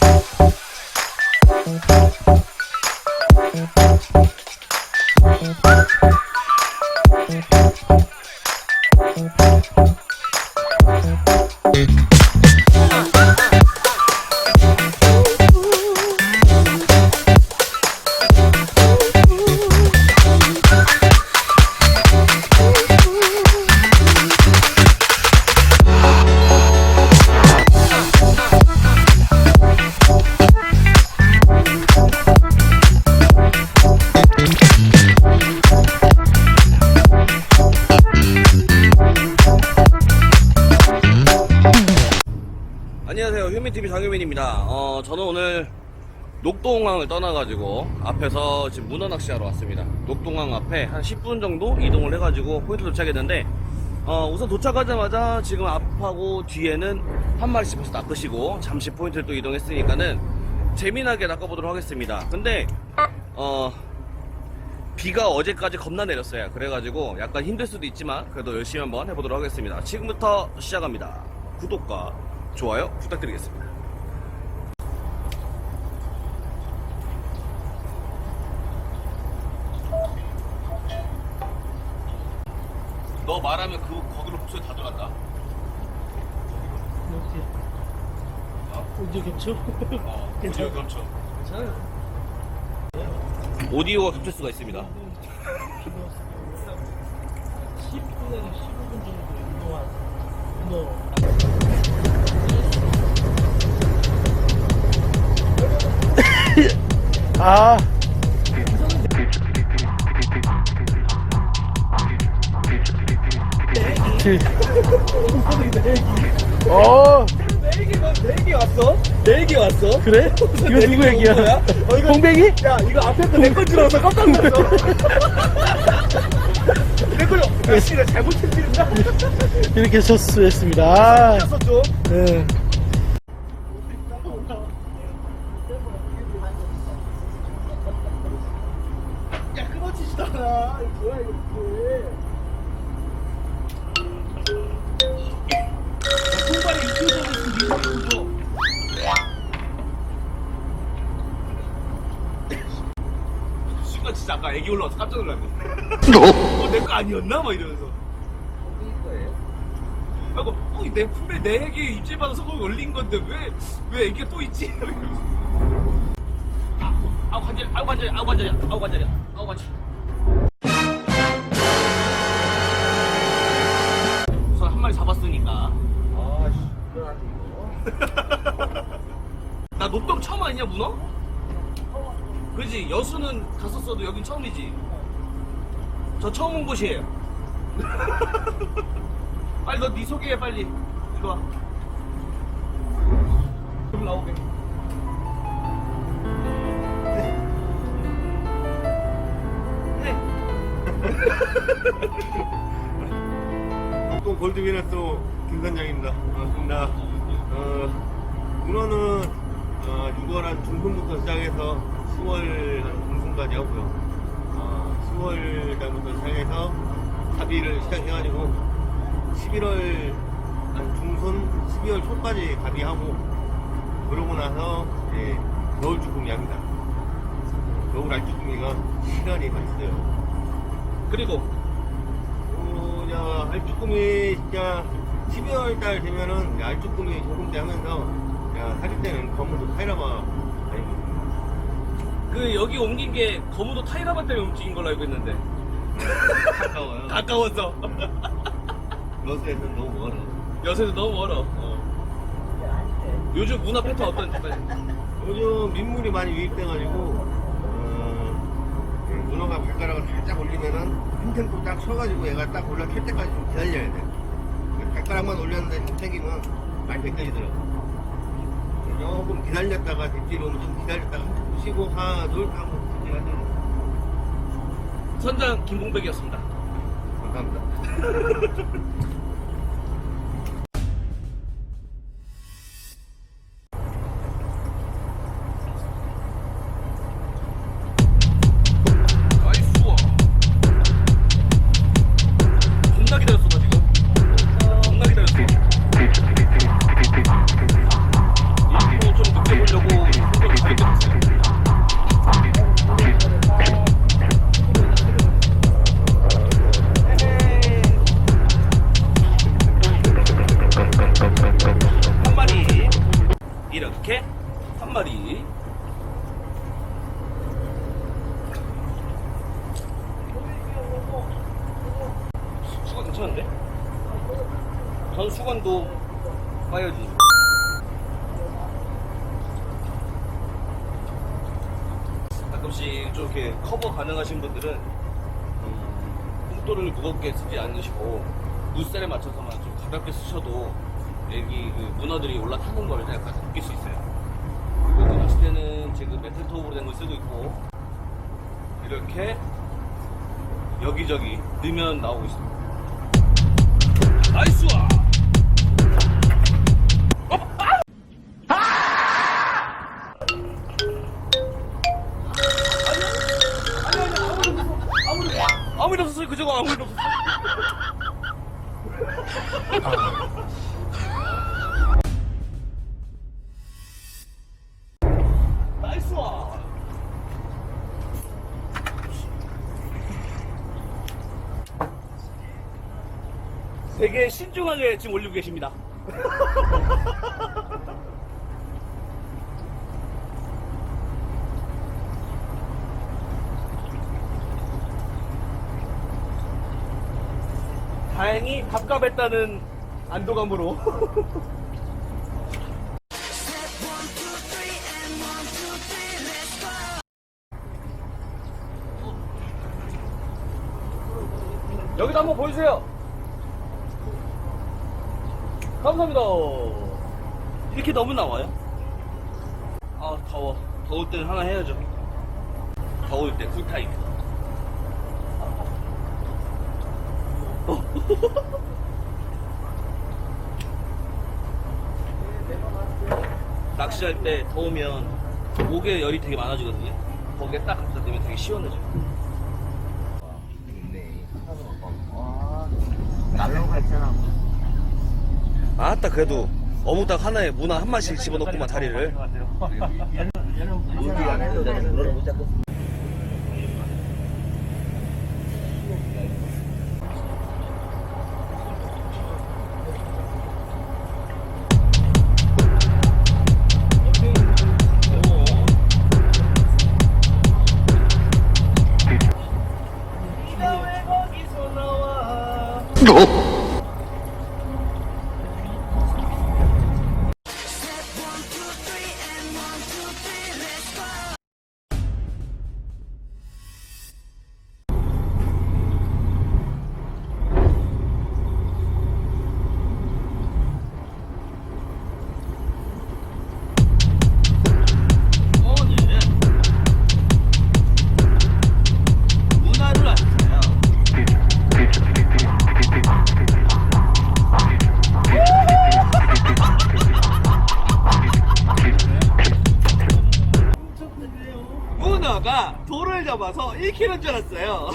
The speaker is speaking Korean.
Bye. 휴민TV 장유민입니다. 어, 저는 오늘 녹동항을 떠나가지고 앞에서 지금 문어 낚시하러 왔습니다. 녹동항 앞에 한 10분 정도 이동을 해가지고 포인트 도착했는데, 어, 우선 도착하자마자 지금 앞하고 뒤에는 한 마리씩 벌써 낚으시고 잠시 포인트를 또 이동했으니까는 재미나게 낚아보도록 하겠습니다. 근데, 어, 비가 어제까지 겁나 내렸어요. 그래가지고 약간 힘들 수도 있지만 그래도 열심히 한번 해보도록 하겠습니다. 지금부터 시작합니다. 구독과 좋아요 부탁드리겠습니다. 이제 겹쳐? 어, 괜찮아. 오디오 감청. 괜찮아요. 오디오가 겹칠 수가 있습니다. 10분에서 15분 정도 운동한 운동. 아. 어내 얘기 내 얘기 왔어? 내 얘기 왔어? 그래? 이거 누구 얘기야? 어, 이거- 공백이? 야 이거 앞에 거내건 줄 알아서 깜짝 놀랐어. 내 거요. 야 씨가 잘못 챙기는가? 이렇게 실수했습니다. 아, 었죠 네. 야 끊어지지도 않아. 이거 뭐야 이거 순간 진짜 아까 애기 올라와서 깜짝 놀랐네. 어, 내 거 아니었나? 막 이러면서. 하고, 어, 내 분명 내 애기 입질 받아서 거기 올린 건데 왜, 왜 애기가 또 있지? 이러면서. 아, 아우 관절, 아우 관절, 아우 관절이야, 아우 관절이야, 아우 관절. 문어? 그지 여수는 갔었어도 여긴 처음이지. 저 처음 온 곳이에요. 빨리 너 네 소개해 빨리. 이리 와. 그럼 나오게. 또 골드비너스 김 선장입니다. 반갑습니다. 어, 문어는 어, 6월 한 중순부터 시작해서 10월 한 중순까지 하고요. 어, 10월 달부터 시작해서 가비를 시작해가지고 11월 한 중순, 12월 초까지 가비하고 그러고 나서 이제 겨울 쭈꾸미 합니다. 겨울 알쭈꾸미가 시간이 맛있어요. 그리고 어, 야, 알쭈꾸미 진짜 12월 달 되면은 야, 알쭈꾸미 조금째 하면서 야, 사실 때는 검은도 타이라바 아닙니다. 그 여기 옮긴 게 거무도 타이라바 때문에 움직인 걸로 알고 있는데 가까워요. 가까워서 러스에서는 너무 멀어. 여수에서 너무 멀어. 어. 요즘 문화 패턴 어떤지 빨리. 요즘 민물이 많이 유입돼가지고 어, 그 문어가 발가락을 살짝 올리면은 한 템포 딱 쳐가지고 얘가 딱 올라 킬 때까지 좀 기다려야 돼. 발가락만 올렸는데 좀 땡기면 많이 벗겨지더라고. 조금 기다렸다가 뒷뒤로 좀 기다렸다가 쉬고 하나 둘 하고 진행하시는 선장 김봉백이었습니다. 감사합니다. 이렇게 한 마리 수건 괜찮은데? 전 수건도 빠야지. 가끔씩 좀 이렇게 커버 가능하신 분들은 음, 뽕돌을 무겁게 쓰지 않으시고 물살에 맞춰서만 좀 가볍게 쓰셔도 여기 그 문어들이 올라타는 걸 약간 느낄 수 있어요. 그리고 그 낚싯대는 지금 메탈 톱으로 된 걸 쓰고 있고 이렇게 여기저기 넣으면 나오고 있습니다. 나이스와! 아무 일 없었어요. 그저거 아무 일 없었어요. 되게 신중하게 지금 올리고 계십니다. 다행히 밥값 했다는 안도감으로 여기도 한번 보여주세요. 감사합니다. 이렇게 너무 나와요? 아 더워. 더울 때는 하나 해야죠. 더울 때 쿨타임. 낚시할 때 더우면 목에 열이 되게 많아지거든요. 거기에 딱 갖다 대면 되게 시원해져요. 아 따 그래도 어묵닭 하나에 문어 한 마씩 집어넣고만 다리를. 네 1kg인 줄 알았어요.